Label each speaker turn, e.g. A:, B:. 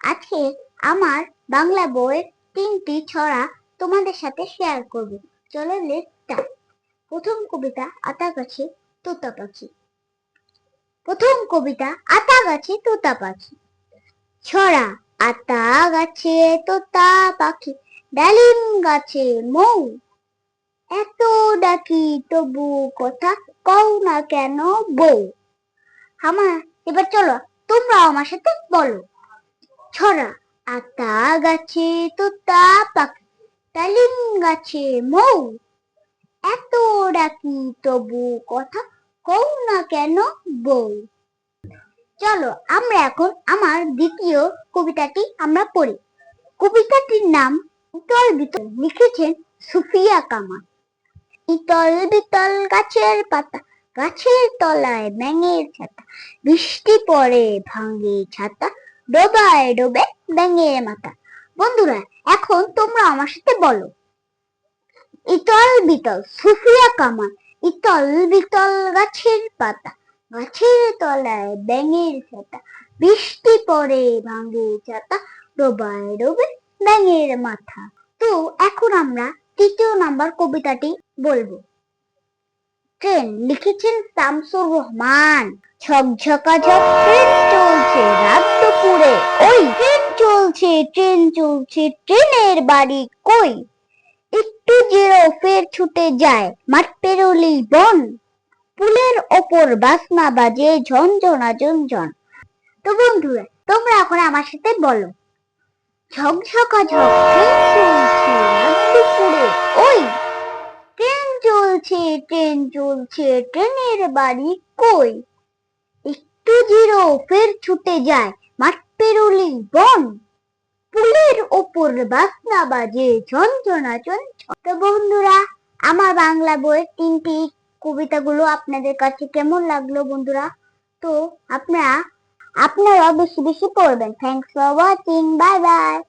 A: আজকে আমার বাংলা বইয়ের তিনটি ছড়া তোমাদের সাথে শেয়ার করব। চলো স্টার্ট প্রথম কবিতা আতা গাছে তোতা পাখি প্রথম কবিতা আতা গাছে তোতা পাখি ছড়া আতা গাছে তোতা পাখি ডালিম গাছে মৌ। এত ডাকি তবু কথা কও না কেন বউ আমার এবার চলো তোমরা আমার সাথে বলো। ছড়া, আতা গাছে তোতা পাখি তালিম গাছে মৌ। এত ডাকি তবু কথা কও না কেন বউ চলো আমরা এখন আমার দ্বিতীয় কবিতাটি আমরা পড়ি। কবিতাটির নাম ইতল বিতল, লিখেছেন সুফিয়া কামাল। ইতল বিতল গাছের পাতা, গাছের তলায় ব্যাঙের ছাতা, বৃষ্টি পড়ে ভাঙে ছাতা ডোবায় ডোবে ব্যাঙের মাথা। বন্ধুরা, এখন তোমরা আমার সাথে বলো। ইতল বিতল সুফিয়া কামাল, ইতল বিতল গাছের পাতা, গাছের তলায় ব্যাঙের ছাতা, বৃষ্টি পড়ে ভাঙে ছাতা ডোবায় ডোবে ব্যাঙের মাথা। তো এখন আমরা তৃতীয় নাম্বার কবিতাটি বলব। ট্রেন লিখেছেন শামসুর রহমান। ঝকঝকা ঝক ট্রেন চলছে রাত ওই ট্রেন চলছে ট্রেন চলছে, ট্রেনের বাড়ি কই? একটু জিরো ফের ছুটে যায়, মাঠ পেরোলি বন। পুলের ওপর বাসনা বাজে ঝনঝনা ঝনঝন। তো বন্ধুরা, তোমরা এখন আমার সাথে বলো। ঝকঝকা ঝক, ট্রেন চলছে দুপুরে। ওই ট্রেন চলছে ট্রেন চলছে, ট্রেনের বাড়ি কই? একটু জিরো, ফের ছুটে যায়। মাঠ পেরোলি বন। পুলের ওপর বাসনা বাজে, ঝনঝনা ঝনঝন। তো বন্ধুরা, আমার বাংলা বইয়ের তিনটি কবিতাগুলো আপনাদের কাছে কেমন লাগল বন্ধুরা? তো আপনারা আপনারা বেশি বেশি পড়বেন। Thanks for watching bye bye